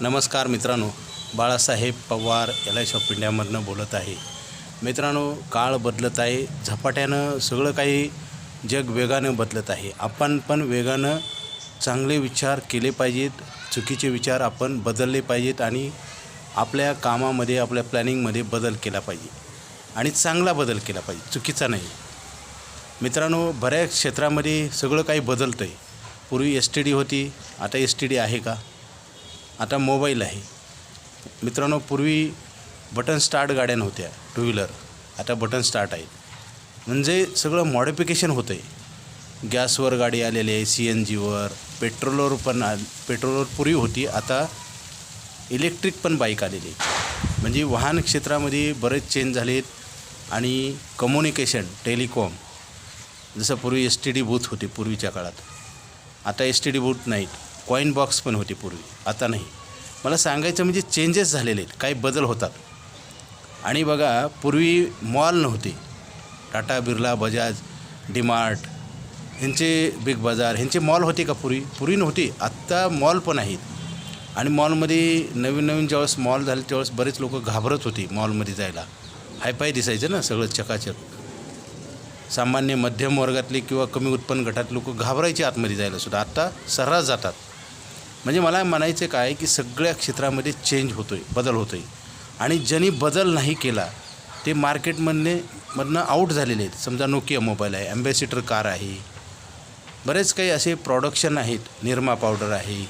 नमस्कार मित्रांनो Balasaheb Pawar L I shop इंडियामधनं बोलत आहे. मित्रांनो काळ बदलत आहे झपाट्यानं सगळं काही जग वेगानं बदलत आहे. आपण पण वेगानं चांगले विचार केले पाहिजेत चुकीचे विचार आपण बदलले पाहिजेत आणि आपल्या कामामध्ये आपल्या प्लॅनिंगमध्ये बदल केला पाहिजे. आणि चांगला बदल केला पाहिजे चुकीचा नाही. मित्रांनो बऱ्याच क्षेत्रामध्ये सगळं काही बदलतं आहे पूर्वी एस टी डी होती आता एस टी डी आहे का? आता मोबाईल आहे. मित्रांनो पूर्वी बटन स्टार्ट गाड्या नव्हत्या टू व्हीलर आता बटन स्टार्ट आहेत म्हणजे सगळं मॉडिफिकेशन होतं आहे गॅसवर गाडी आलेली आहे सी एन जीवर पेट्रोलवर पण आ पेट्रोलवर पूर्वी होती आता इलेक्ट्रिक पण बाईक आलेली आहे. म्हणजे वाहन क्षेत्रामध्ये बरेच चेंज झालेत आणि कम्युनिकेशन टेलिकॉम जसं पूर्वी एस टी डी बूथ होती पूर्वीच्या काळात. आता एस टी डी बूथ नाहीत. कॉईन बॉक्स पण होते पूर्वी. आता नाही. मला सांगायचं म्हणजे चेंजेस झालेले आहेत. काही बदल होतात. आणि बघा पूर्वी मॉल नव्हते. टाटा बिर्ला बजाज डीमार्ट ह्यांचे बिग बाजार ह्यांचे मॉल होते का पूर्वी? पूर्वी नव्हती. आत्ता मॉल पण आहेत. आणि मॉलमध्ये नवीन नवीन ज्यावेळेस मॉल झाले त्यावेळेस बरेच लोक घाबरत होते मॉलमध्ये जायला. हायफाय दिसायचं ना सगळं चकाचक. सामान्य मध्यम वर्गातले किंवा कमी उत्पन्न गटात लोक घाबरायचे आतमध्ये जायला सुद्धा. आत्ता सर्रास जातात. म्हणजे मला म्हणायचं काय की सगळ्या क्षेत्रामध्ये चेंज होतो आहे बदल होतो आहे आणि ज्यांनी बदल नाही केला ते मार्केटमधने मधनं आऊट झालेले आहेत. समजा नोकिया मोबाईल आहे ॲम्बॅसिडर कार आहे. बरेच काही असे प्रॉडक्शन आहेत. निरमा पावडर आहे.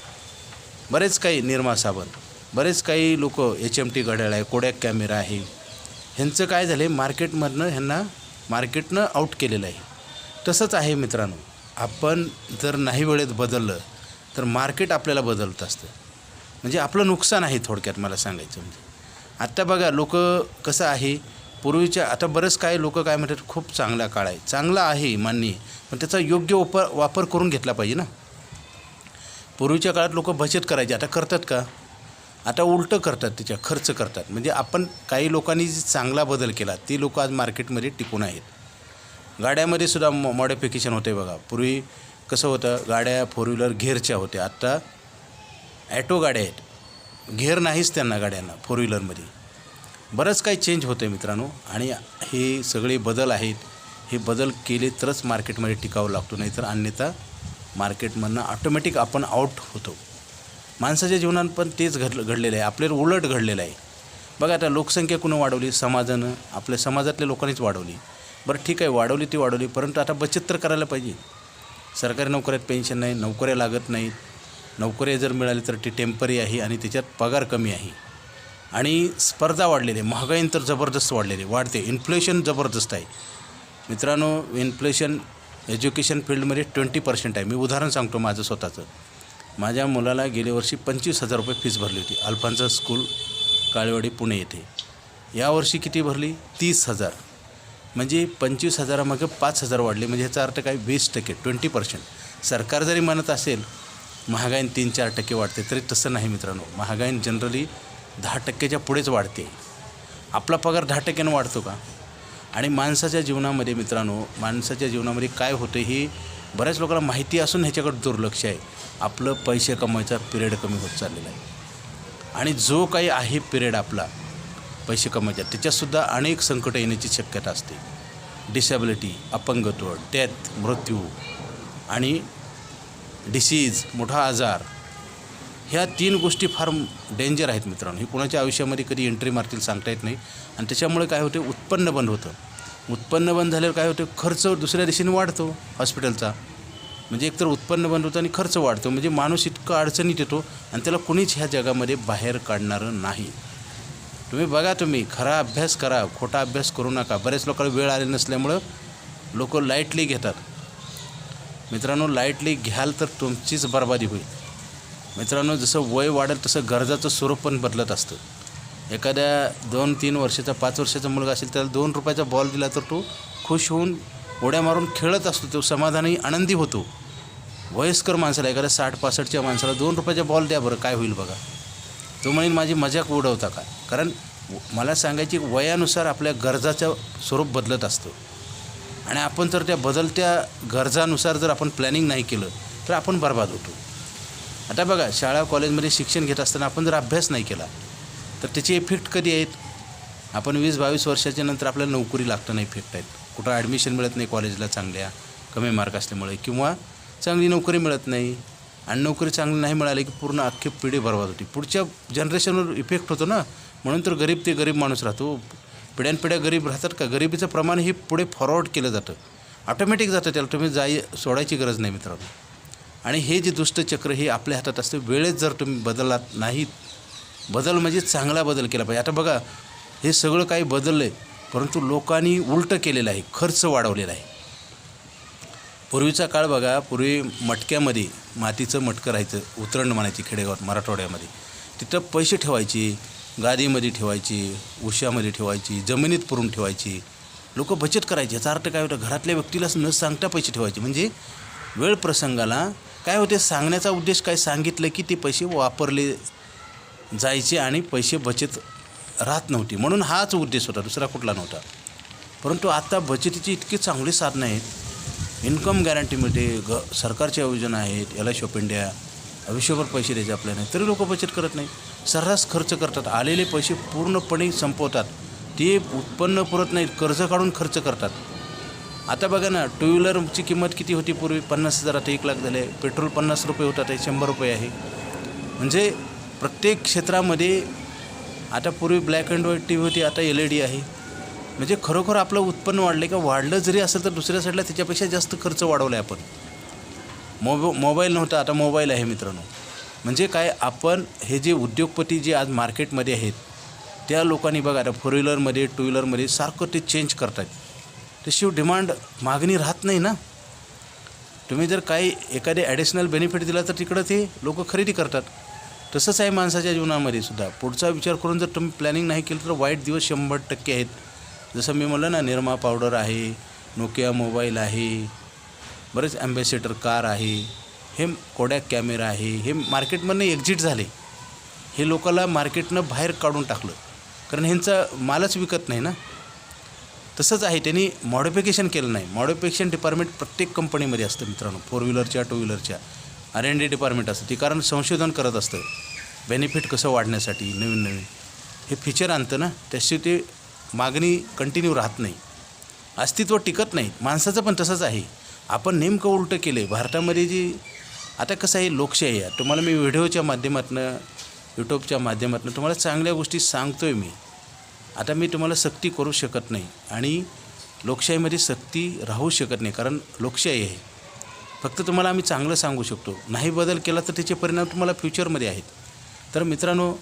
बरेच काही निरमा साबण. बरेच काही लोक एच एम टी घड्याळ आहे कोडॅक कॅमेरा आहे. ह्यांचं काय झालं आहे मार्केटमधनं ह्यांना मार्केटनं आऊट केलेलं आहे. तसंच आहे मित्रांनो. आपण जर नाही वेळेत बदललं तर मार्केट आपल्याला बदलत असतं. म्हणजे आपलं नुकसान आहे थोडक्यात मला सांगायचं म्हणजे. आत्ता बघा लोक कसं आहे पूर्वीच्या आता बरेच काही लोक काय म्हणतात खूप चांगला काळ आहे. चांगला आहे मान्य पण त्याचा योग्य वापर वापर करून घेतला पाहिजे ना. पूर्वीच्या काळात लोक बचत करायचे. आता करतात का? आता उलटं करतात त्याच्या खर्च करतात. म्हणजे आपण काही लोकांनी जे चांगला बदल केला ती लोक आज मार्केटमध्ये टिकून आहेत. गाड्यामध्ये सुद्धा मॉ मॉडिफिकेशन होते बघा. पूर्वी कसं होतं गाड्या फोर व्हीलर घेरच्या होत्या. आत्ता ॲटो गाड्या आहेत. घेर नाहीच त्यांना गाड्यांना फोर व्हीलरमध्ये बरंच काही चेंज होतं आहे मित्रांनो. आणि हे सगळे बदल आहेत. हे बदल केले तरच मार्केटमध्ये टिकावं लागतो. नाहीतर अन्यथा मार्केटमधनं ऑटोमॅटिक आपण आऊट होतो. माणसाच्या जीवनात पण तेच घड घडलेलं आहे. आपल्याला उलट घडलेलं आहे. बघा आता लोकसंख्या कुणं वाढवली? समाजानं. आपल्या समाजातल्या लोकांनीच वाढवली. बरं ठीक आहे. वाढवली ती वाढवली. परंतु आता बचत तर करायला पाहिजे. सरकारी नोकऱ्यात पेन्शन नाही नोकऱ्या लागत नाहीत नोकऱ्या जर मिळाली तर ती टेम्परी आहे आणि त्याच्यात पगार कमी आहे. आणि स्पर्धा वाढलेली आहे. महागाई तर जबरदस्त वाढलेली आहे. वाढते. इन्फ्लेशन जबरदस्त आहे. मित्रांनो इन्फ्लेशन एज्युकेशन फील्डमध्ये ट्वेंटी पर्सेंट आहे. मी उदाहरण सांगतो माझं स्वतःचं. माझ्या मुलाला गेल्या वर्षी पंचवीस हजार रुपये फीस भरली होती. अल्फांचा स्कूल काळेवाडी पुणे येथे. यावर्षी किती भरली? तीस हजार. म्हणजे पंचवीस हजारामागे पाच हजार वाढले. म्हणजे ह्याचा अर्थ काय? वीस टक्के ट्वेंटी पर्सेंट सरकार जरी म्हणत असेल महागाईन तीन चार टक्के वाढते तरी तसं नाही मित्रांनो. महागाईन जनरली दहा टक्क्याच्या पुढेच वाढते. आपला पगार दहा टक्क्यानं वाढतो का? आणि माणसाच्या जीवनामध्ये मित्रांनो माणसाच्या जीवनामध्ये काय होतं हे बऱ्याच लोकांना माहिती असून ह्याच्याकडे दुर्लक्ष आहे. आपलं पैसे कमवायचा पिरियड कमी होत चाललेला आहे. आणि जो काही आहे पिरियड आपला पैसे कमवायचा त्याच्यातसुद्धा अनेक संकटं येण्याची शक्यता असते. डिसॅबिलिटी अपंगत्व डेथ मृत्यू आणि डिसीज मोठा आजार ह्या तीन गोष्टी फार डेंजर आहेत मित्रांनो. हे कोणाच्या आयुष्यामध्ये कधी एंट्री मारतील सांगता येत नाही. आणि त्याच्यामुळे काय होते उत्पन्न बंद होतं. उत्पन्न बंद झाल्यावर काय होतं खर्च दुसऱ्या दिशेने वाढतो हॉस्पिटलचा म्हणजे एकतर उत्पन्न बंद होतं आणि खर्च वाढतो. म्हणजे माणूस इतकं अडचणीत येतो आणि त्याला कुणीच ह्या जगामध्ये बाहेर काढणारं नाही. तुम्ही बघा तुम्ही खरा अभ्यास करा खोटा अभ्यास करू नका. बरेच लोकांना वेळ आले नसल्यामुळं लोक लाईटली घेतात. मित्रांनो लाईटली घ्याल तर तुमचीच बर्बादी होईल. मित्रांनो जसं वय वाढेल तसं गरजाचं स्वरूप पण बदलत असतं. एखाद्या दोन तीन वर्षाचा पाच वर्षाचा मुलगा असेल त्याला दोन रुपयाचा बॉल दिला तर तो खुश होऊन उड्या मारून खेळत असतो. तो समाधानी आनंदी होतो. वयस्कर माणसाला एखाद्या साठ पासष्टच्या माणसाला दोन रुपयाचा बॉल द्या बरं काय होईल बघा. तो म्हणेल माझी मजाक उडवता का? कारण मला सांगायची वयानुसार आपल्या गरजाचं स्वरूप बदलत असतं. आणि आपण जर त्या बदलत्या गरजानुसार जर आपण प्लॅनिंग नाही केलं तर आपण बर्बाद होतो. आता बघा शाळा कॉलेजमध्ये शिक्षण घेत असताना आपण जर अभ्यास नाही केला तर त्याचे इफेक्ट कधी आहेत? आपण वीस बावीस वर्षाच्या नंतर आपल्याला नोकरी लागतं नाही इफेक्ट आहेत. कुठं ॲडमिशन मिळत नाही कॉलेजला चांगल्या कमी मार्क असल्यामुळे किंवा चांगली नोकरी मिळत नाही. आणि नोकरी चांगली नाही मिळाली की पूर्ण अख्खी पिढी बरबाद होती. पुढच्या जनरेशनवर इफेक्ट होतो ना. म्हणून तर गरीब ते गरीब माणूस राहतो. पिढ्यानपिढ्या गरीब राहतात का? गरिबीचं प्रमाण हे पुढे फॉरवर्ड केलं जातं. ऑटोमॅटिक जातं त्याला. तुम्ही जाई सोडायची गरज नाही मित्रांनो. आणि हे जे दुष्टचक्र हे आपल्या हातात असते. वेळेत जर तुम्ही बदललात नाहीत बदल म्हणजे चांगला बदल केला पाहिजे. आता बघा हे सगळं काही बदललं आहे परंतु लोकांनी उलटं केलेलं आहे. खर्च वाढवलेला आहे. पूर्वीचा काळ बघा पूर्वी मटक्यामध्ये मातीचं मटकं राहायचं उतरण म्हणायची खेडेगावात मराठवाड्यामध्ये. तिथं पैसे ठेवायची गादीमध्ये ठेवायची उशामध्ये ठेवायची जमिनीत पुरून ठेवायची. लोक बचत करायची. याचा अर्थ काय होतं? घरातल्या व्यक्तीलाच न सांगता पैसे ठेवायचे. म्हणजे वेळ प्रसंगाला काय होते? सांगण्याचा उद्देश काय? सांगितलं की ते पैसे वापरले जायचे आणि पैसे बचत राहत नव्हती. म्हणून हाच उद्देश होता. दुसरा कुठला नव्हता. परंतु आता बचतीची इतकी चांगली साधनं आहेत. इन्कम गॅरंटी मिळते. ग सरकारच्या योजना आहेत. एल आय ऑफ इंडिया आयुष्यभर पैसे द्यायचे आपल्याला तरी लोक बचत करत नाही. सर्रास खर्च करतात. आलेले पैसे पूर्णपणे संपवतात. ते उत्पन्न पुरत नाहीत. कर्ज काढून खर्च करतात. आता बघा ना टू व्हीलरची किंमत किती होती पूर्वी? पन्नास हजार. आता एक लाख झाले. पेट्रोल पन्नास रुपये होतात आता शंभर रुपये आहे. म्हणजे प्रत्येक क्षेत्रामध्ये आता पूर्वी black and white T V होती. आता एल ई डी आहे. म्हणजे खरोखर आपलं उत्पन्न वाढलं का? वाढलं जरी असेल तर दुसऱ्या साईडला त्याच्यापेक्षा जास्त खर्च वाढवला आहे आपण. मोब मोबाईल नव्हता आता मोबाईल आहे मित्रांनो. म्हणजे काय आपण हे जे उद्योगपती जे आज मार्केटमध्ये आहेत त्या लोकांनी बघा आता फोर व्हीलरमध्ये टू व्हीलरमध्ये सारखं ते चेंज करतात तशी डिमांड मागणी राहत नाही ना. तुम्ही जर काही एखादे ॲडिशनल बेनिफिट दिला तर तिकडं ते लोक खरेदी करतात. तसंच आहे माणसाच्या जीवनामध्ये सुद्धा. पुढचा विचार करून जर तुम्ही प्लॅनिंग नाही केलं तर वाईट दिवस शंभर टक्के आहेत. जसं मी म्हणलं ना निरमा पावडर आहे नोकिया मोबाईल आहे बरेच ॲम्बॅसेडर कार आहे हे कोडॅक कॅमेरा आहे हे मार्केटमधनं एक्झिट झाले. हे लोकाला मार्केटनं बाहेर काढून टाकलं. कारण ह्यांचा मालच विकत नाही ना. तसंच आहे त्यांनी मॉडिफिकेशन केलं नाही. मॉडिफिकेशन डिपार्टमेंट प्रत्येक कंपनीमध्ये असतं मित्रांनो. फोर व्हीलरच्या टू व्हीलरच्या आर एन डी डिपार्टमेंट असतं. ती कारण संशोधन करत असतं. बेनिफिट कसं वाढण्यासाठी नवीन नवीन. हे फीचर आणतं ना. त्याची ते मागणी कंटिन्यू राहत नाही. अस्तित्व टिकत नाही. माणसाचं पण तसंच आहे. आपण नेमकं उलटं केलं आहे भारतामध्ये जी आता कसं आहे लोकशाही आहे. तुम्हाला मी व्हिडिओच्या माध्यमातून यूट्यूबच्या माध्यमातून तुम्हाला चांगल्या गोष्टी सांगतो आहे मी. आता मी तुम्हाला सक्ती करू शकत नाही. आणि लोकशाहीमध्ये सक्ती राहू शकत नाही कारण लोकशाही आहे. फक्त तुम्हाला आम्ही चांगलं सांगू शकतो. नाही बदल केला तर त्याचे परिणाम तुम्हाला फ्युचरमध्ये आहेत. तर मित्रांनो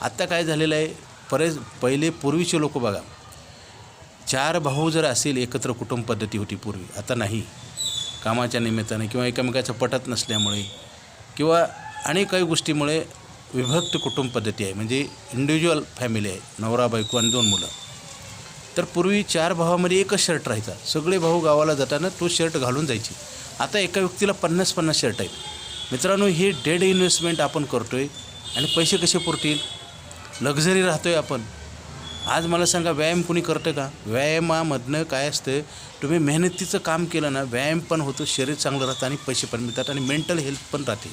आत्ता काय झालेलं आहे परेच पहिले पूर्वीचे लोक बघा. चार भाऊ जर असेल एकत्र कुटुंब पद्धती होती पूर्वी. आता नाही. कामाच्या निमित्ताने किंवा एकमेकाचं पटत नसल्यामुळे किंवा अनेक काही गोष्टीमुळे विभक्त कुटुंब पद्धती आहे. म्हणजे इंडिव्हिज्युअल फॅमिली आहे. नवरा बायको आणि दोन मुलं. तर पूर्वी चार भावामध्ये एकच शर्ट राहायचा. सगळे भाऊ गावाला जाताना तो शर्ट घालून जायची. आता एका व्यक्तीला पन्नास पन्नास शर्ट आहेत. मित्रांनो हे डेड इन्व्हेस्टमेंट आपण करतो आहे आणि पैसे कसे पुरतील? लक्झरी राहतो आहे आपण. आज मला सांगा व्यायाम कोणी करतं का? व्यायामामधनं काय असतं तुम्ही मेहनतीचं काम केलं ना व्यायाम पण होतो शरीर चांगलं राहतं आणि पैसे पण मिळतात आणि मेंटल हेल्थ पण राहते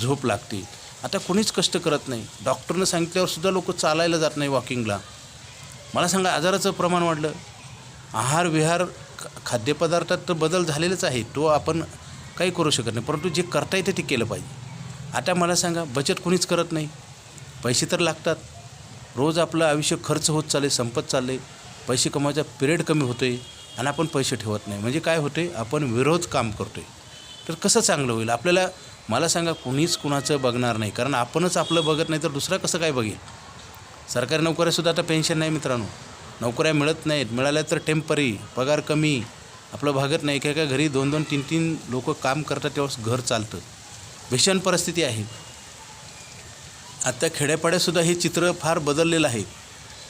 झोप लागते. आता कोणीच कष्ट करत नाही. डॉक्टरनं सांगितल्यावर सुद्धा लोक चालायला जात नाही वॉकिंगला मला सांगा आजाराचं प्रमाण वाढलं. आहार विहार खाद्यपदार्थात तर बदल झालेलाच आहे तो आपण काही करू शकत नाही. परंतु जे करता येते ते केलं पाहिजे. आता मला सांगा बचत कोणीच करत नाही. पैसे तर लागतात. रोज आपलं आयुष्य खर्च होत चालले संपत चालले पैसे कमवायचा पिरियड कमी होतो आहे आणि आपण पैसे ठेवत नाही. म्हणजे काय होते आपण विरोध काम करतो आहे तर कसं चांगलं होईल? आपल्याला मला सांगा कुणीच कुणाचं बघणार नाही. कारण आपणच आपलं बघत नाही तर दुसरा कसं काय बघेल? सरकारी नोकऱ्यासुद्धा आता पेन्शन नाही मित्रांनो. नोकऱ्या मिळत नाहीत. मिळाल्या तर टेम्परी पगार कमी. आपलं भागत नाही. एका एका घरी दोन दोन तीन तीन लोक काम करतात तेव्हाच घर चालतं. भीषण परिस्थिती आहे. आत्ता खेड्यापाड्यातसुद्धा हे चित्र फार बदललेलं आहे.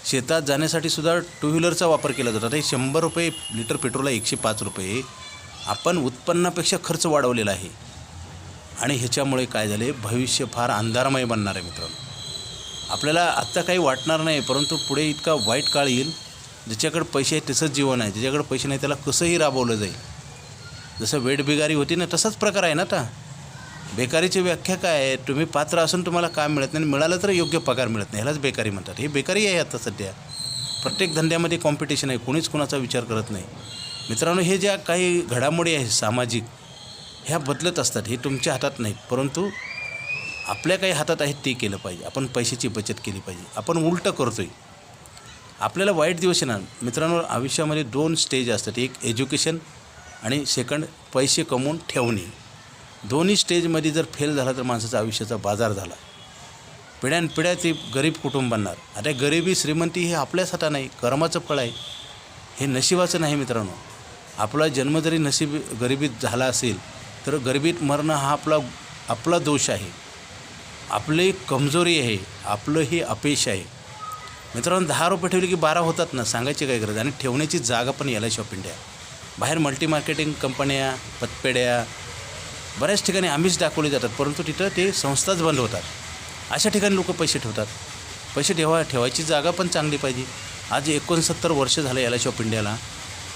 शेतात जाण्यासाठी सुद्धा टू व्हीलरचा वापर केला जातो. आता हे शंभर रुपये लिटर पेट्रोलला एकशे पाच रुपये. आपण उत्पन्नापेक्षा खर्च वाढवलेला आहे. आणि ह्याच्यामुळे काय झाले? भविष्य फार अंधारमय बनणार आहे मित्रांनो. आपल्याला आत्ता काही वाटणार नाही परंतु पुढे इतका वाईट काळ येईल ज्याच्याकडे पैसे आहे तसंच जीवन आहे. ज्याच्याकडे पैसे नाही त्याला कसंही राबवलं जाईल. जसं वेटबिगारी होती ना तसाच प्रकार आहे ना आता. बेकारीची व्याख्या काय? आहे तुम्ही पात्र असून तुम्हाला काम मिळत नाही आणि मिळालं तर योग्य पगार मिळत नाही. ह्यालाच बेकारी म्हणतात. हे बेकारी आहे आता सध्या. प्रत्येक धंद्यामध्ये कॉम्पिटिशन आहे. कोणीच कोणाचा विचार करत नाही. मित्रांनो हे ज्या काही घडामोडी आहे सामाजिक ह्या बदलत असतात. हे तुमच्या हातात नाहीत. परंतु आपल्या काही हातात आहेत ते केलं पाहिजे. आपण पैशाची बचत केली पाहिजे. आपण उलटं करतो आहे आपल्याला वाईट दिवस येणार मित्रांनो आयुष्यामध्ये दोन स्टेज असतात. एक एज्युकेशन आणि सेकंड पैसे कमवून ठेवणे. दोन्ही स्टेजमध्ये जर फेल झाला तर माणसाचा आयुष्याचा बाजार झाला. पिढ्यानपिढ्या ते गरीब कुटुंबांना अरे आता गरिबी श्रीमंती हे आपल्याच हाता नाही कर्माचं फळ आहे. हे नशिबाचं नाही मित्रांनो. आपला जन्म जरी नशीब गरिबीत झाला असेल तर गरिबीत मरणं हा आपला आपला दोष आहे. आपली कमजोरी आहे आपलं हे अपेश आहे. मित्रांनो दहा रुपये ठेवले की बारा होतात ना सांगायची काय गरज? आणि ठेवण्याची जागा पण याला शॉप इंडिया. बाहेर मल्टी मार्केटिंग कंपन्या पतपेड्या बऱ्याच ठिकाणी आम्हीच दाखवले जातात परंतु तिथं ते संस्थाच बंद होतात. अशा ठिकाणी लोक पैसे ठेवतात. पैसे ठेवा ठेवायची जागा पण चांगली पाहिजे. आज एकोणसत्तर वर्ष झालं एल आय ऑफ इंडियाला.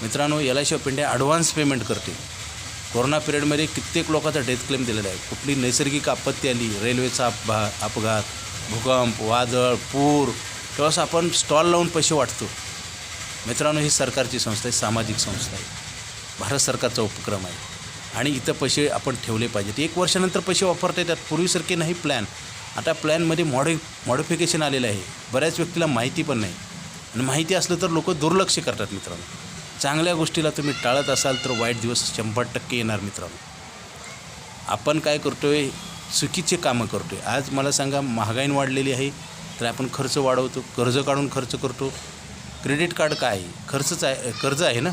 मित्रांनो L I of India advance payment करते. कोरोना पिरियडमध्ये कित्येक लोकांचा डेथ क्लेम दिलेला आहे. कुठली नैसर्गिक आपत्ती आली? रेल्वेचा अपघा अपघात भूकंप वादळ पूर तेव्हाच आपण स्टॉल लावून पैसे वाटतो. मित्रांनो ही सरकारची संस्था आहे सामाजिक संस्था आहे. भारत सरकारचा उपक्रम आहे. आणि इथं पैसे आपण ठेवले पाहिजेत. एक वर्षानंतर पैसे वापरता येतात. पूर्वीसारखे नाही प्लॅन आता प्लॅनमध्ये मॉडि मॉडिफिकेशन आलेलं आहे. बऱ्याच व्यक्तीला माहिती पण नाही. आणि माहिती असलं तर लोक दुर्लक्ष करतात मित्रांनो. चांगल्या गोष्टीला तुम्ही टाळत असाल तर वाईट दिवस शंभर टक्के येणार मित्रांनो. आपण काय करतो आहे चुकीचे कामं करतो आहे आज मला सांगा महागाई वाढलेली आहे तर आपण खर्च वाढवतो. कर्ज काढून खर्च करतो. क्रेडिट कार्ड काय? आहे खर्चच आहे कर्ज आहे ना?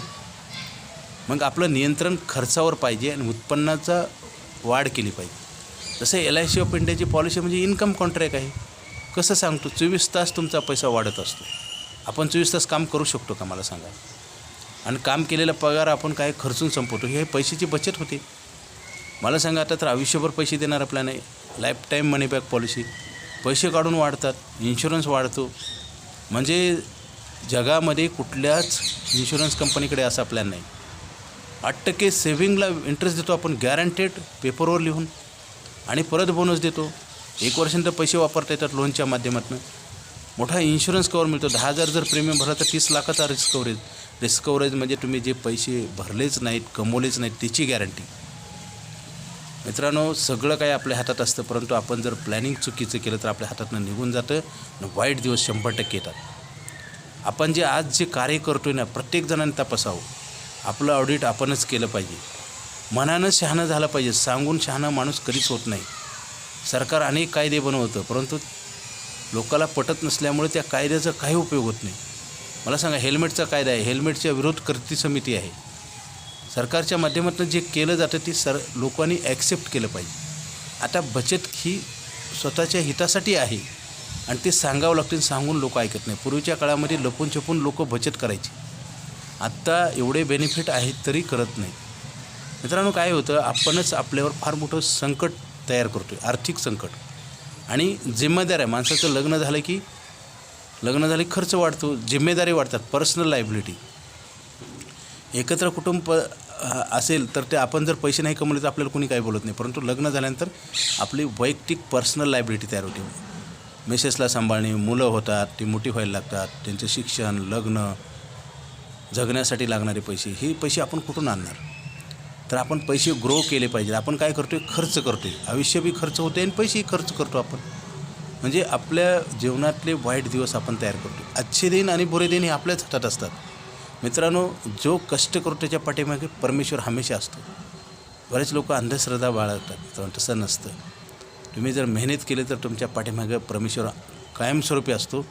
मग आपलं नियंत्रण खर्चावर पाहिजे आणि उत्पन्नाचा वाढ केली पाहिजे. जसं एल आय सी ऑफ इंडियाची पॉलिसी म्हणजे इन्कम कॉन्ट्रॅक्ट आहे. कसं सांगतो? चोवीस तास तुमचा पैसा वाढत असतो. आपण चोवीस तास काम करू शकतो का मला सांगा? आणि काम केलेला पगार आपण काय खर्चून संपवतो? हे पैशाची बचत होते. मला सांगा आता तर आयुष्यभर पैसे देणारा प्लॅन आहे life time money back policy पैसे काढून वाढतात. इन्शुरन्स वाढतो. म्हणजे जगामध्ये कुठल्याच इन्शुरन्स कंपनीकडे असा प्लॅन नाही. आठ टक्के सेव्हिंगला इंटरेस्ट देतो आपण गॅरंटेड पेपरवर लिहून. आणि परत बोनस देतो. एक वर्षानंतर पैसे वापरता येतात लोनच्या माध्यमातून. मोठा इन्शुरन्स कवर मिळतो. दहा हजार जर प्रीमियम भरला तर तीस लाखाचा रिस्क कवरेज रिस्क कवरेज म्हणजे तुम्ही जे पैसे भरलेच नाहीत कमवलेच नाहीत त्याची गॅरंटी मित्रांनो सगळं काही आपल्या हातात असतं परंतु आपण जर प्लॅनिंग चुकीचं केलं तर आपल्या हातातनं निघून जातं आणि वाईट दिवस शंभर टक्के येतात. आपण जे आज जे कार्य करतो आहे ना प्रत्येक जणांनी तपासावं. आपलं ऑडिट आपणच केलं पाहिजे. मनानं शहाणं झालं पाहिजे. सांगून शहाणं माणूस कधीच होत नाही. सरकार अनेक कायदे बनवतं परंतु लोकाला पटत नसल्यामुळे त्या कायद्याचा काही उपयोग होत नाही. मला सांगा हेल्मेटचा कायदा आहे. हेल्मेटच्या विरोध कृती समिती आहे. सरकारच्या माध्यमातून जे केलं जातं ते सर लोकांनी ॲक्सेप्ट केलं पाहिजे. आता बचत ही स्वतःच्या हितासाठी आहे. आणि ते सांगावं लागतील सांगून लोक ऐकत नाही. पूर्वीच्या काळामध्ये लपून छपून लोक बचत करायची. आत्ता एवढे बेनिफिट आहेत तरी करत नाही. मित्रांनो काय होतं? आपणच आपल्यावर फार मोठं संकट तयार करतो आहे आर्थिक संकट. आणि जिम्मेदार आहे. माणसाचं लग्न झालं की लग्न झाले की खर्च वाढतो जिम्मेदारी वाढतात पर्सनल लायबिलिटी एकत्र कुटुंब असेल तर ते आपण जर पैसे नाही कमवले तर आपल्याला कोणी काही बोलत नाही. परंतु लग्न झाल्यानंतर आपली वैयक्तिक पर्सनल लायबिलिटी तयार होते. मिसेसला सांभाळणे मुलं होतात ती मोठी व्हायला लागतात त्यांचं शिक्षण लग्न जगण्यासाठी लागणारे पैसे हे पैसे आपण कुठून आणणार? तर आपण पैसे ग्रो केले पाहिजे आपण काय करतो आहे खर्च करतो आहे आयुष्य बी खर्च होते आणि पैसेही खर्च करतो आपण. म्हणजे आपल्या जीवनातले वाईट दिवस आपण तयार करतो अच्छे दिन आणि बुरे दिन हे आपल्याच हातात असतात. मित्रांनो जो कष्ट करतो त्याच्या पाठीमागे परमेश्वर हमेशा असतो. बरेच लोक अंधश्रद्धा बाळगतात. मित्रांनो तसं नसतं. तुम्ही जर मेहनत केली तर तुमच्या पाठीमागे परमेश्वर कायमस्वरूपी असतो.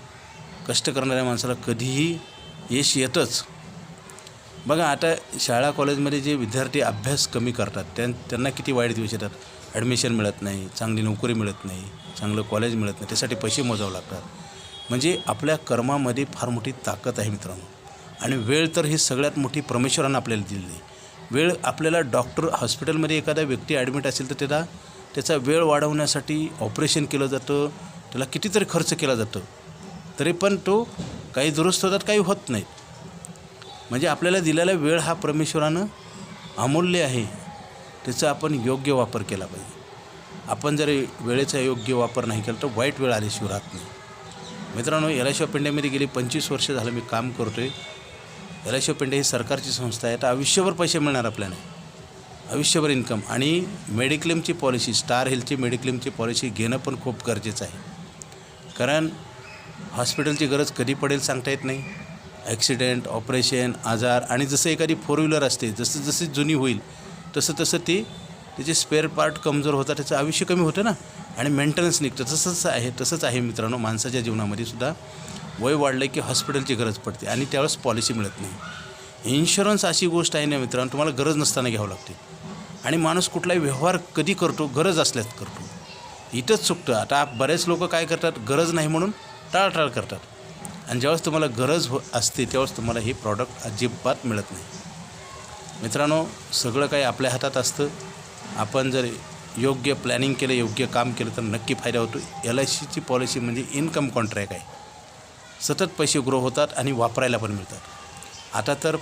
कष्ट करणाऱ्या माणसाला कधीही यश येतंच. बघा आता शाळा कॉलेजमध्ये जे विद्यार्थी अभ्यास कमी करतात त्यां त्यांना किती वाईट दिवस येतात? ॲडमिशन मिळत नाही चांगली नोकरी मिळत नाही चांगलं कॉलेज मिळत नाही त्यासाठी पैसे मोजावं लागतात. म्हणजे आपल्या कर्मामध्ये फार मोठी ताकद आहे मित्रांनो. आणि वेळ तर ही सगळ्यात मोठी परमेश्वरानं आपल्याला दिलेली आहे. वेळ आपल्याला डॉक्टर हॉस्पिटलमध्ये एखादा व्यक्ती ॲडमिट असेल तर त्याला त्याचा वेळ वाढवण्यासाठी ऑपरेशन केलं जातं त्याला कितीतरी खर्च केला जातो. तरी पण तो काही दुरुस्त होतात काही होत नाहीत. म्हणजे आपल्याला दिलेला वेळ हा परमेश्वरानं अमूल्य आहे. त्याचा आपण योग्य वापर केला पाहिजे. आपण जर वेळेचा योग्य वापर नाही केला तर वाईट वेळ आल्याशिवाय राहत नाही. मित्रांनो एल आय सी गेली पंचवीस वर्ष झालं मी काम करतो आहे एल आय सी ही सरकारची संस्था आहे. तर आयुष्यभर पैसे मिळणार आपल्याला. आयुष्यभर इन्कम. आणि मेडिक्लेमची पॉलिसी स्टार हेल्थची मेडिक्लेमची पॉलिसी घेणं पण खूप गरजेचं आहे. कारण हॉस्पिटलची गरज कधी पडेल सांगता येत नाही. ॲक्सिडेंट ऑपरेशन आजार आणि जसं एखादी फोर व्हीलर असते जसं जशी जुनी होईल तसं तसं ती त्याचे स्पेअर पार्ट कमजोर होतात त्याचं आयुष्य कमी होतं ना? आणि मेंटेनन्स निघतं. तसंच आहे तसंच आहे मित्रांनो माणसाच्या जीवनामध्ये सुद्धा वय वाढलं की हॉस्पिटलची गरज पडते आणि त्यावेळेस पॉलिसी मिळत नाही. इन्शुरन्स अशी गोष्ट आहे ना मित्रांनो तुम्हाला गरज नसताना घ्यावं लागते. आणि माणूस कुठलाही व्यवहार कधी करतो गरज असल्यास करतो. इथंच चुकतं. आता बरेच लोक काय करतात? गरज नाही म्हणून टाळटाळ करतात. आणि ज्यावेळेस तुम्हाला गरज हो असते त्यावेळेस तुम्हाला हे प्रॉडक्ट अजिबात मिळत नाही. मित्रांनो सगळं काही आपल्या हातात असतं. आपण जर योग्य प्लॅनिंग केलं योग्य काम केलं तर नक्की फायदा होतो. एल आय सीची पॉलिसी म्हणजे इन्कम कॉन्ट्रॅक्ट आहे. सतत पैसे ग्रो होतात आणि वापरायला पण मिळतात. आता तर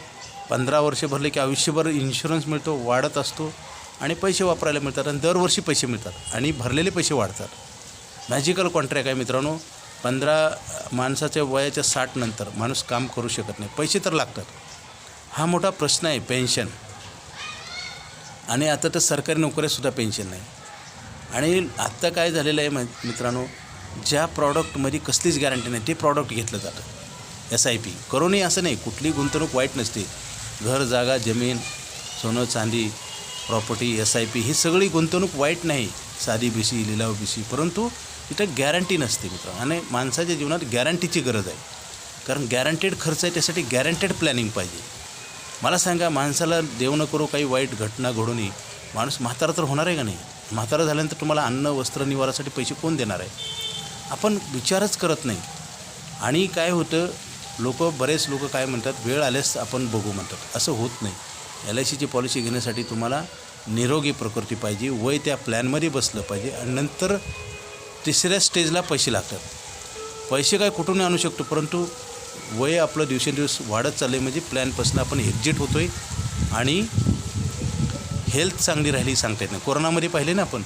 पंधरा वर्ष भरले की आयुष्यभर इन्शुरन्स मिळतो वाढत असतो आणि पैसे वापरायला मिळतात आणि दरवर्षी पैसे मिळतात आणि भरलेले पैसे वाढतात. मॅजिकल कॉन्ट्रॅक्ट आहे मित्रांनो. पंधरा माणसाच्या वयाच्या साठनंतर माणूस काम करू शकत नाही. पैसे तर लागतात. हा मोठा प्रश्न आहे पेन्शन. आणि आता तर सरकारी नोकऱ्यासुद्धा पेन्शन नाही. आणि आत्ता काय झालेलं आहे मित्रांनो ज्या प्रॉडक्टमध्ये कसलीच गॅरंटी नाही ते प्रॉडक्ट घेतलं जातं. एस आय पी करूनही असं नाही कुठली गुंतवणूक वाईट नसते. घर जागा जमीन सोनं चांदी प्रॉपर्टी एस आय पी ही सगळी गुंतवणूक वाईट नाही. साधी बिशी लिलाव बिशी परंतु तिथं गॅरंटी नसते मित्र आणि माणसाच्या जीवनात गॅरंटीची गरज आहे. कारण गॅरंटेड खर्च आहे त्यासाठी गॅरंटेड प्लॅनिंग पाहिजे. मला सांगा माणसाला देव न करू काही वाईट घटना घडून माणूस म्हातारा तर होणार आहे का नाही? म्हातारा झाल्यानंतर तुम्हाला अन्न वस्त्र निवारासाठी पैसे कोण देणार आहे? आपण विचारच करत नाही. आणि काय होतं लोक बरेच लोक काय म्हणतात वेळ आल्यास आपण बघू म्हणतात. असं होत नाही. एल आय सीची पॉलिसी घेण्यासाठी तुम्हाला निरोगी प्रकृती पाहिजे वय त्या प्लॅनमध्ये बसलं पाहिजे. आणि नंतर तिसऱ्या स्टेजला पैसे लागतात. पैसे काय कुठून आणू शकतो परंतु वय आपलं दिवसेंदिवस वाढत चाललं आहे म्हणजे प्लॅनपासून आपण एक्झिट होतो आहे आणि हेल्थ चांगली राहिली सांगता येत नाही. कोरोनामध्ये पाहिले ना आपण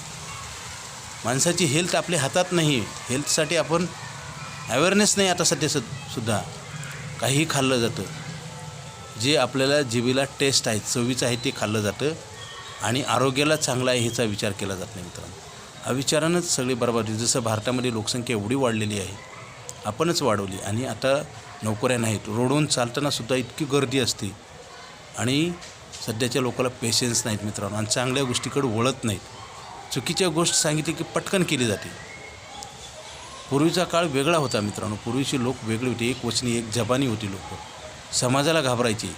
माणसाची हेल्थ आपल्या हातात नाही आहे हेल्थसाठी आपण अवेअरनेस नाही आता सध्या सुद्धा. काहीही खाल्लं जातं. जे आपल्याला जीबीला टेस्ट आहे चवीचं आहे ते खाल्लं जातं आणि आरोग्याला चांगलं आहे ह्याचा विचार केला जात नाही मित्रांनो. हा विचारानंच सगळी बरबादी जसं भारतामध्ये लोकसंख्या एवढी वाढलेली आहे आपणच वाढवली. आणि आता नोकऱ्या नाहीत रोडून चालतानासुद्धा इतकी गर्दी असते. आणि सध्याच्या लोकाला पेशन्स नाहीत मित्रांनो आणि चांगल्या गोष्टीकडे वळत नाहीत. चुकीच्या गोष्ट सांगितली की पटकन केली जाते. पूर्वीचा काळ वेगळा होता मित्रांनो पूर्वीचे लोक वेगळे होते एक वचनी एक जबानी होती लोक. समाजाला घाबरायची.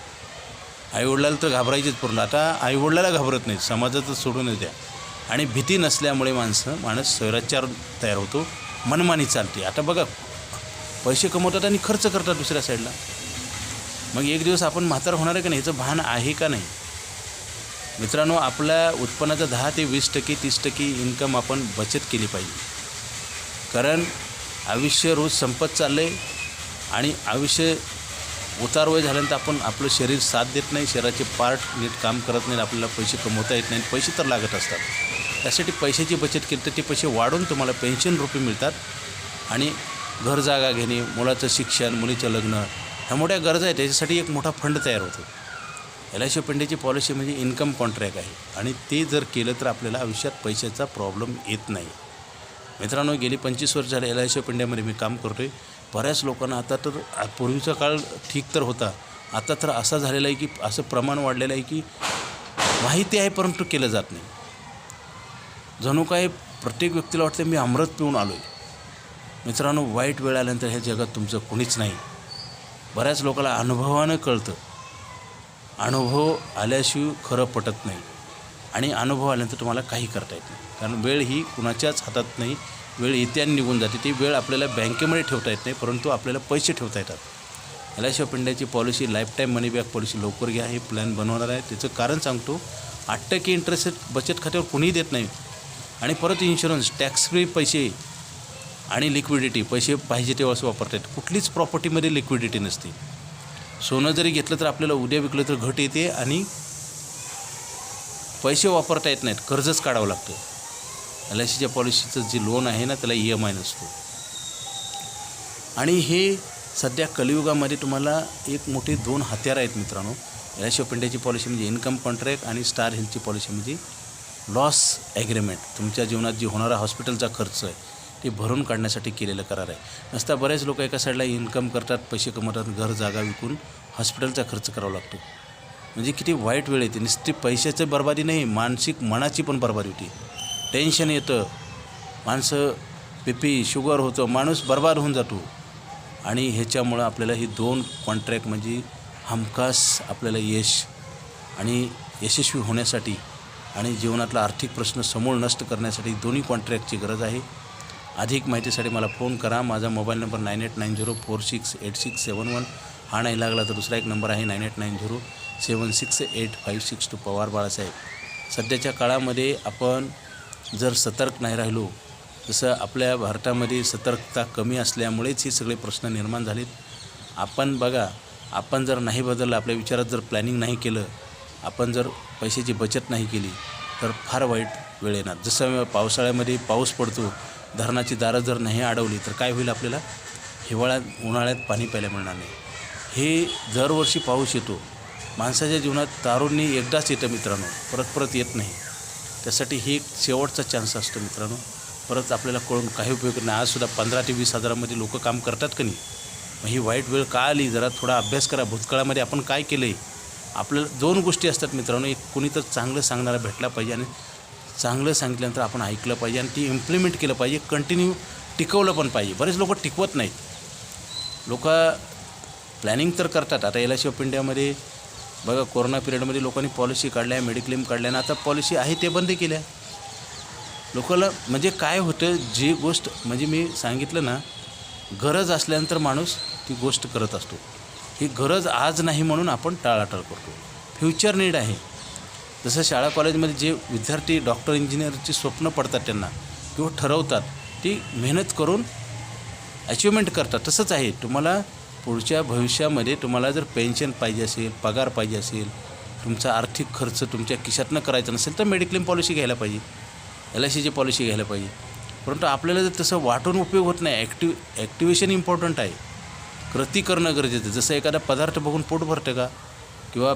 आईवडिलाला तर घाबरायचेच पूर्ण आता आईवडिलाला घाबरत नाहीत समाजाचं सोडूनच द्या. आणि भीती नसल्यामुळे माणसं माणूस स्वैराचार तयार होतो मनमानी चालते. आता बघा पैसे कमवतात आणि खर्च करतात दुसऱ्या साईडला. मग एक दिवस आपण म्हातार होणार आहे का नाही? ह्याचं भान आहे का नाही? मित्रांनो आपल्या उत्पन्नाचं दहा ते वीस टक्के तीस टक्के इन्कम आपण बचत केली पाहिजे. कारण आयुष्य रोज संपत चाललं आहे आणि आयुष्य उतार वय झाल्यानंतर आपण आपलं शरीर साथ देत नाही शरीराचे पार्ट नीट काम करत नाही आपल्याला पैसे कमवता येत नाही पैसे तर लागत असतात. त्यासाठी पैशाची बचत केली तर ते पैसे वाढून तुम्हाला पेन्शन रुपये मिळतात. आणि घर जागा घेणे मुलाचं शिक्षण मुलीचं लग्न ह्या मोठ्या गरजा आहेत. त्याच्यासाठी एक मोठा फंड तयार होतो. L I C of policy म्हणजे इन्कम कॉन्ट्रॅक्ट आहे. आणि ते जर केलं तर आपल्याला आयुष्यात पैशाचा प्रॉब्लेम येत नाही. मित्रांनो गेली पंचवीस वर्ष झाले एल आय सी ऑफ मी काम करतो आहे बऱ्याच लोकांना आता तर पूर्वीचा काळ ठीक तर होता. आता तर असा झालेला आहे की असं प्रमाण वाढलेलं आहे की माहिती आहे परंतु केलं जात नाही. जणू काय प्रत्येक व्यक्तीला वाटतं मी अमृत पिऊन आलो आहे मित्रांनो वाईट वेळ आल्यानंतर ह्या जगात तुमचं कुणीच नाही. बऱ्याच लोकांना अनुभवानं कळतं. अनुभव आल्याशिवाय खरं पटत नाही. आणि अनुभव आल्यानंतर तुम्हाला काही करता येत नाही. कारण वेळ ही कुणाच्याच हातात नाही. वेळ येत्या आणि निघून जाते. ती वेळ आपल्याला बँकेमध्ये ठेवता येत नाही परंतु आपल्याला पैसे ठेवता येतात. L I policy life money back policy लवकर घ्या. हे प्लॅन बनवणार आहे. त्याचं कारण सांगतो आठ टक्के इंटरेस्ट बचत खात्यावर कुणीही देत नाही. आणि परत इन्शुरन्स टॅक्स फ्री पैसे आणि लिक्विडिटी पैसे पाहिजे तेव्हाच वापरता येत. कुठलीच प्रॉपर्टीमध्ये लिक्विडिटी नसते. सोनं जरी घेतलं तर आपल्याला उद्या विकलं तर घट येते आणि पैसे वापरता येत नाहीत. कर्जच काढावं लागतं. एल आय सीच्या पॉलिसीचं जे लोन आहे ना त्याला ई एम आय नसतो. आणि हे सध्या कलियुगामध्ये तुम्हाला एक मोठे दोन हत्यार आहेत मित्रांनो. एल आय सी ऑफ इंडियाची पॉलिसी म्हणजे इन्कम कॉन्ट्रॅक्ट आणि स्टार हेल्थची पॉलिसी म्हणजे लॉस ॲग्रीमेंट तुमच्या जीवनात जी होणारा हॉस्पिटलचा खर्च आहे ते भरून काढण्यासाठी केलेलं करार आहे. नसता बरेच लोक एका साईडला इन्कम करतात पैसे कमवतात घर जागा विकून हॉस्पिटलचा खर्च करावा लागतो. म्हणजे किती वाईट वेळ येते. नुसती पैशाचं बर्बादी नाही मानसिक मनाची पण बर्बादी होती. टेन्शन येतं. माणसं बी पी शुगर होतं माणूस बर्बाद होऊन जातो. आणि ह्याच्यामुळं आपल्याला ही दोन कॉन्ट्रॅक्ट म्हणजे हमखास आपल्याला यश आणि यशस्वी होण्यासाठी आणि जीवनातला आर्थिक प्रश्न समूळ नष्ट करण्यासाठी दोन्ही कॉन्ट्रॅक्टची गरज आहे. अधिक माहितीसाठी मला फोन करा. माझा mobile number nine eight nine zero four six eight six seven one हा नाही लागला तर दुसरा एक नंबर आहे nine eight nine zero seven six eight five six two Pawar Balasaheb. सध्याच्या काळामध्ये आपण जर सतर्क नाही राहिलो जसं आपल्या भारतामध्ये सतर्कता कमी असल्यामुळेच हे सगळे प्रश्न निर्माण झालेत. आपण बघा आपण जर नाही बदललं आपल्या विचारात जर प्लॅनिंग नाही केलं आपण जर पैशाची बचत नाही केली तर फार वाईट वेळ येणार. जसं पावसाळ्यामध्ये पाऊस पडतो धरणाची दारं जर नाही अडवली तर काय होईल आपल्याला? हिवाळ्यात उन्हाळ्यात पाणी प्यायला मिळणार नाही. हे दरवर्षी पाऊस येतो. माणसाच्या जीवनात तारुण्य एकदाच येतं मित्रांनो. परत परत येत नाही. त्यासाठी हे एक शेवटचा चान्स असतो मित्रांनो. परत आपल्याला कळून काही उपयोग नाही. आजसुद्धा पंधरा ते वीस हजारामध्ये लोकं काम करतात का नाही? मग ही वाईट वेळ का आली? जरा थोडा अभ्यास करा. भूतकाळामध्ये आपण काय केलं आहे आपल्याला दोन गोष्टी असतात मित्रांनो. एक कोणी तर चांगलं सांगणारा भेटला पाहिजे आणि चांगलं सांगितल्यानंतर आपण ऐकलं पाहिजे आणि ती इम्प्लिमेंट केलं पाहिजे. कंटिन्यू टिकवलं पण पाहिजे. बरेच लोक टिकवत नाहीत. लोक प्लॅनिंग तर करतात. आता एल आय सी ऑफ इंडियामध्ये बघा कोरोना पिरियडमध्ये लोकांनी पॉलिसी काढल्या मेडिक्लेम काढल्या आणि आता पॉलिसी आहे ते बंद केल्या. लोकांना म्हणजे काय होतं जी गोष्ट म्हणजे मी सांगितलं ना गरज असल्यानंतर माणूस ती गोष्ट करत असतो. ही गरज आज नाही म्हणून आपण टाळाटाळ करतो. फ्युचर नीड आहे. जसं शाळा कॉलेजमध्ये जे विद्यार्थी डॉक्टर इंजिनियरची स्वप्न पडतात त्यांना किंवा ठरवतात ती मेहनत करून अचिव्हमेंट करतात. तसंच आहे. तुम्हाला पुढच्या भविष्यामध्ये तुम्हाला जर पेन्शन पाहिजे असेल पगार पाहिजे असेल तुमचा आर्थिक खर्च तुमच्या खिशातनं करायचा नसेल तर मेडिक्लेम पॉलिसी घ्यायला पाहिजे. एल आय सीची पॉलिसी घ्यायला पाहिजे. परंतु आपल्याला जर तसं वाटून उपयोग होत नाही ॲक्टिव ॲक्टिवेशन इम्पॉर्टंट आहे. कृती करणं गरजेचं जसं एखादा पदार्थ बघून पोट भरतं का? किंवा